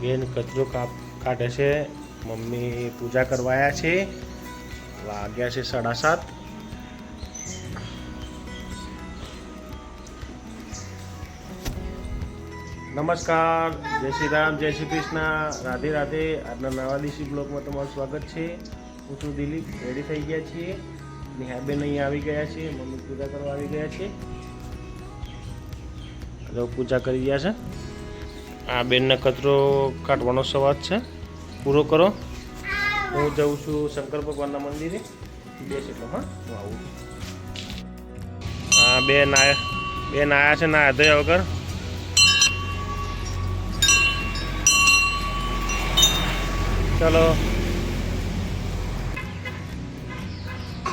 બેન કચરો કાપ કાઢે છે. મમ્મી પૂજા કરવાયા છે. વાગ્યા છે સાડા સાત. નમસ્કાર. જય શ્રી રામ, જય શ્રી કૃષ્ણ. રાધે રાધે. આજના નવા દિવસી બ્લોગમાં તમારું સ્વાગત છે. હું છું દિલીપ. રેડી થઈ ગયા છીએ. નેહાબેન અહીંયા આવી ગયા છે. મમ્મી પૂજા કરવા આવી ગયા છે. પૂજા કરી ગયા છે. આ બેનને કચરો કાઢવાનો સવાદ છે. પૂરો કરો. હું જઉં છું શંકર ભગવાનના મંદિરે. બેસ તો હા? હું આવું હા બેન આયા બેન આયા છે ના ધોયા વગર. ચલો.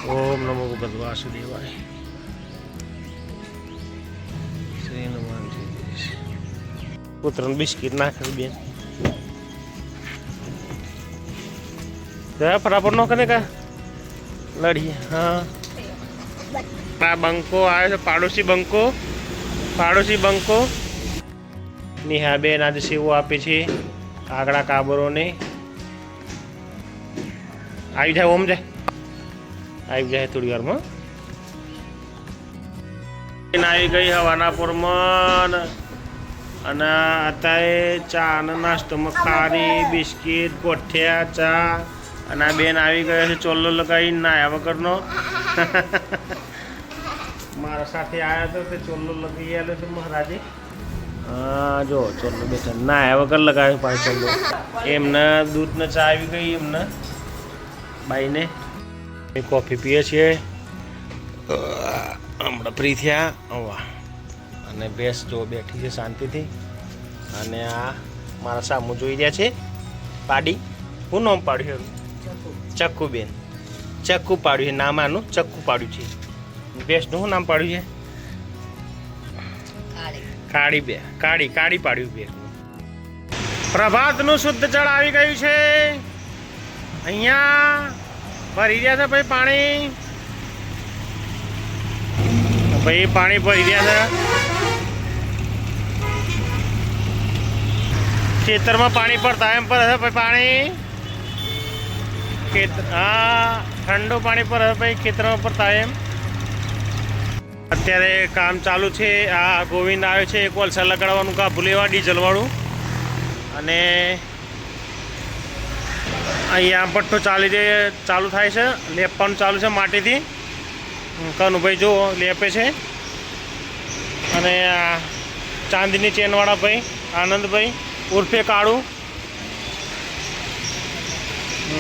ઓમ નમો ભગવત પુત્રને બિસ્કિટ નાખે બેન. ફટાફટ નો કરે કા? લડી હા. આ બંકો આવે છે, પાડોશી બંકો પાડોશી બંકો. નિહાબેન આજે સેવો આપે છે કાગડા કાબરોને. આવી જાય ઓમ જાય. આવી જાય થોડી વારમાં. આવી ગઈ હવાના પોરમાં અને અત્યારે ચા અને નાસ્તોમાં ખારી, બિસ્કિટ ગોઠિયા ચા અને આ બેન આવી ગયા છે ચોલ્લો લગાવીને નાયા વગરનો. મારા સાથે આવ્યા હતો તે ચોલ્લો લગાવી આવ્યો છે મહારાજે. હા, જો ચોલ્લો બેઠા નાયા વગર લગાવ્યો પાછો એમને દૂધને ચા આવી ગઈ એમને, બાઈને. કોફી પીએ છીએ. હમણાં ફ્રી થયા. વાહ અને બેસ જો બેઠી છે શાંતિથી. અને આ મારા સામું જોઈ રહ્યા છે. પાડી. હું નામ પાડ્યું એનું? ચક્કુ બેન ચક્કુ પાડ્યું છે. નામ આનું ચક્કુ પાડ્યું છે. બેસનું શું નામ પાડ્યું છે? કાળી. બે. કાળી કાળી પાડ્યું બે પ્રભાતનું શુદ્ધ જળ આવી ગયું છે. અહીંયા ભરી રહ્યા છે ભાઈ પાણી. ભાઈ પાણી ભરી રહ્યા છે. ખેતરમાં પાણી પડતા એમ પર હશે ભાઈ પાણી હા, ઠંડુ પાણી પર હશે ભાઈ ખેતરમાં પડતા એમ. અત્યારે કામ ચાલુ છે. આ ગોવિંદ આવ્યો છે એક કોલસા લગાડવાનું કા ભૂલેવા ડીઝલવાળું. અને અહીંયા ભઠ્ઠો ચાલી દે ચાલુ થાય છે. લેપવાનું ચાલુ છે માટીથી. કનુભાઈ જુઓ, લેપે છે. અને ચાંદીની ચેનવાળા ભાઈ, આનંદભાઈ. ઉર્ફે કાળું.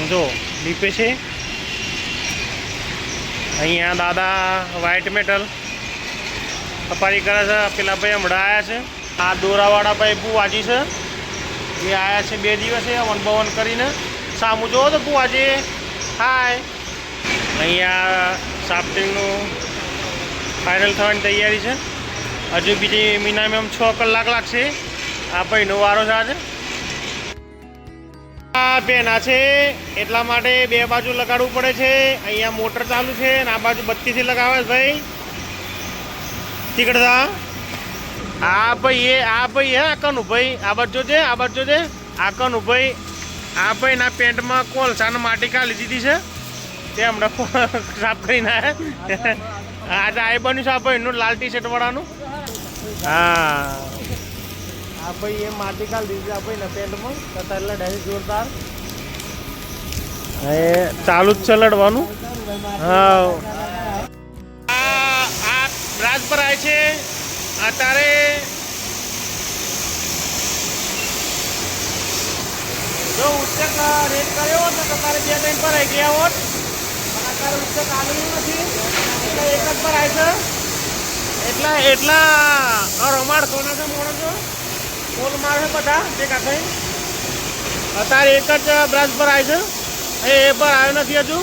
જો લીપે છે. અહીંયા દાદા વ્હાઇટ મેટલ સફારી કરે છે. પેલા ભાઈ હમણાં આવ્યા છે. આ દોરાવાળા ભાઈ બુવાજી છે. એ આવ્યા છે બે દિવસે હવન બવન કરીને. સામું જોવો તો બુવાજી હાય અહીંયા સાફ્ટિંગનું ફાઇનલ થવાની તૈયારી છે. હજુ બીજી મિનિમમ છ કલાક લાગશે. આ ભાઈનો વારો છે આજે? આ બેના છે. એટલા માટે બે બાજુ લગાડવું પડે છે. અહીંયા મોટર ચાલુ છે અને આ બાજુ બત્તીથી લગાવે ભાઈ. તીકડતા? આ ભાઈ, એ, આ ભાઈ, હે, આ કનું ભાઈ. આ બાજુ જોજે, આ બાજુ જોજે. આ કનું ભાઈ. આ ભાઈ ના પેન્ટમાં કોલસાને માટી લીધી દીધી છે. તે હમણાં સાફ કરીને આજે આ બન્યું છે આ ભાઈનું, લાલ ટી શર્ટ વાળાનું. હા. આ ભાઈ એ માટી કાલ દીધી આ ભાઈ પેન્ટમાં તથા લડાઈ જોરદાર. એ ચાલુ જ છે લડવાનું. હા આ આ પર આવે છે અત્યારે જો ઉચ્ચક રેટ કર્યો હોત ને તો તારે બે પર આવી ગયા હોત. પણ અત્યારે ઉચ્ચક આવેલું નથી. એટલે એક જ પર આવે છે. એટલા એટલા રમાડ સોના છે માણસો પોલ મારે બધા તે કાંઠે અત્યારે એક જ બ્રાન્ચ પર આવી છે. એ પર આવ્યો નથી હજુ.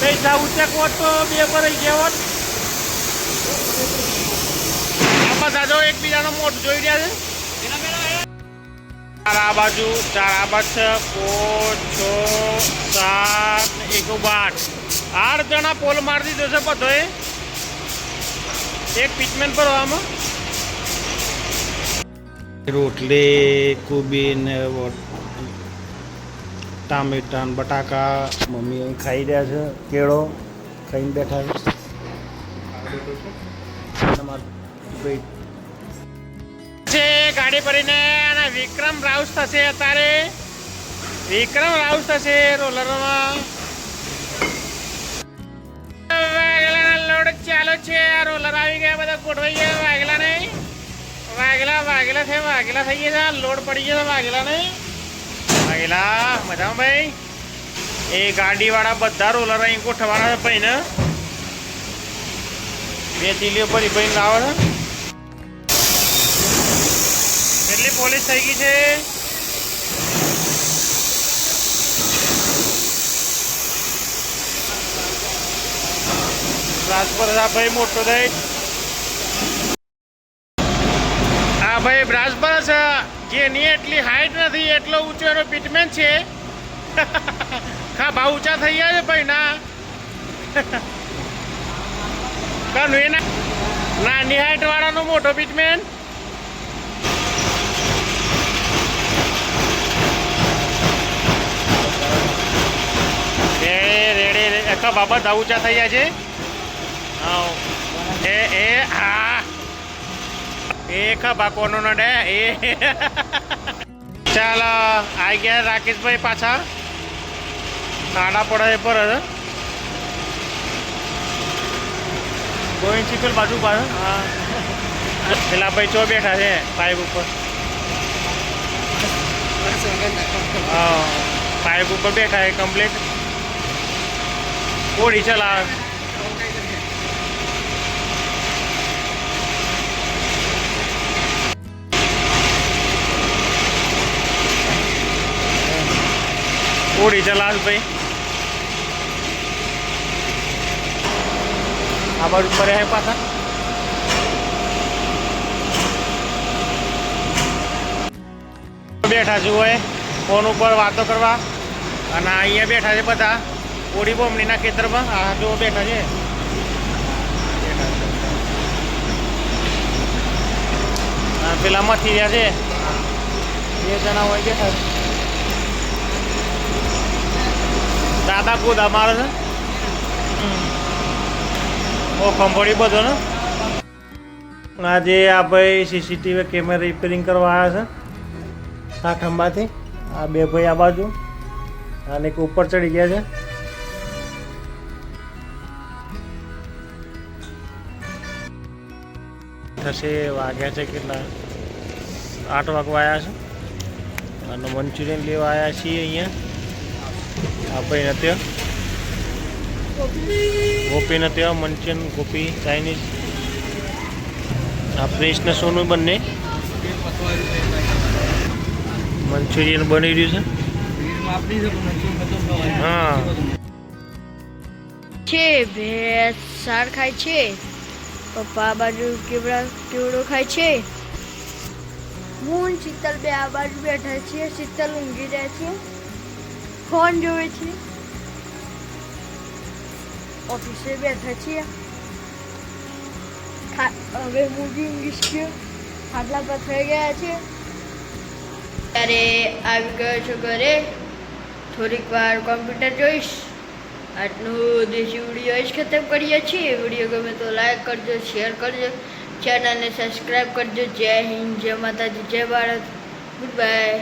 પૈસા ચેક હોત તો બે પર આવી ગયા હોત. આ બધા જો એકબીજાનો મોટ જોઈ રહ્યા છે. ચાર આ બાજુ, ચાર આ બાજુ પાંચ, છ, સાત એક આઠ આઠ જણા પોલ મારી દીધો છે બધોએ. એક પીચમેન પર આમાં. રોટલી કોબી ને ટામેટા બટાકા. મમ્મી અહીં ખાઈ રહ્યા છે કેળો ખાઈને બેઠા છે. છે ગાડી ભરીને અને વિક્રમ રાઉસ થશે અત્યારે. વિક્રમ રાઉસ થશે રોલરમાં. છે, આ રોલર આવી ગયા બધા ગોઠવાઈ ગયા, વાઘેલા નહીં. વાઘેલા વાઘેલા છે, વાઘેલા થઈ ગયા છે, લોડ પડી ગયો વાઘેલા નહીં. વાઘેલા, મજામાં ભાઈ? એ ગાડીવાળા બધા રોલર અહીં ગોઠવવાના છે ભાઈ ને બે ચીલીઓ ભરી ભાઈ લાવે છે. કેટલી પોલીસ થઈ ગઈ છે? રાજપરા ભાઈ મોટો થઈ. હા ભાઈ રાજપરા છે. જેની એટલી હાઈટ નથી, એટલો ઊંચો એનો પીટમેન છે. હા ભાવ ઊંચા થઈ ગયા છે ભાઈ, ના. એના? નાની હાઈટ વાળાનો મોટો પીટમેન રેડે રેડે. આખા બાબા ધા ઊંચા થઈ ગયા છે. હા એ એ, હા. એ ખબા કોનો નડે, એ. ચાલ આવી ગયા રાકેશભાઈ પાછા. સાડા પડે પર ગોવિંદ ચીકલ બાજુ પાછળ હા. પેલા ભાઈ ચો બેઠા છે પાઇપ ઉપર. હા પાઇપ ઉપર બેઠા છે કમ્પ્લીટ ઓડી ચલાવે. ઓડી ચલાવે ભાઈ. આ બાજુ પર હે પાછા. બેઠા છું હોય ફોન ઉપર વાતો કરવા. અને અહીંયા બેઠા છે બધા. ઓડી બોમણીના ખેતરમાં. આ જો બેઠા છે. છે. પેલા મથી રહ્યા છે. બે જણા હોય બેઠા છે. દાદા કુદા મારે છે. ઓ કંપની બધો ને. આજે આ ભાઈ સીસીટીવી કેમેરા રિપેરિંગ કરવા આવ્યા છે. સાઠંબાથી. આ બે ભાઈ આ બાજુ. અને એક ઉપર ચડી ગયા છે. થશે વાગ્યા છે કેટલા? આઠ વાગવા આવ્યા છે. અને મંચુરિયન લેવા આવ્યા છીએ અહીંયા. આ ભાઈ નથી ગોપી નથી મંચુરિયન ગોપી, ચાઇનીઝ. આ ફ્રેશ ને સોનું બંને. મંચુરિયન બની રહ્યું છે. હા. છે, ભેંસ સાર ખાય છે. પપ્પા આ બાજુ કેવડા કેવડો ખાય છે. હું શીતલ બે આ બાજુ બેઠા છીએ શીતલ ઊંઘી રહ્યા છે. ફોન જોવે છે. ઓફિસે બેઠા છીએ. હવે બી ઊંઘીશ છું. ખાટલા પર થઈ ગયા છે. ત્યારે આવી ગયો છું ઘરે. થોડીક વાર કોમ્પ્યુટર જોઈશ. આજનું દેશી વીડિયો જ ખતમ કરીએ છીએ. વીડિયો ગમે તો લાઈક કરજો શેર કરજો. ચેનલને સબસ્ક્રાઈબ કરજો. જય હિન્દ, જય માતાજી, જય ભારત. Good bye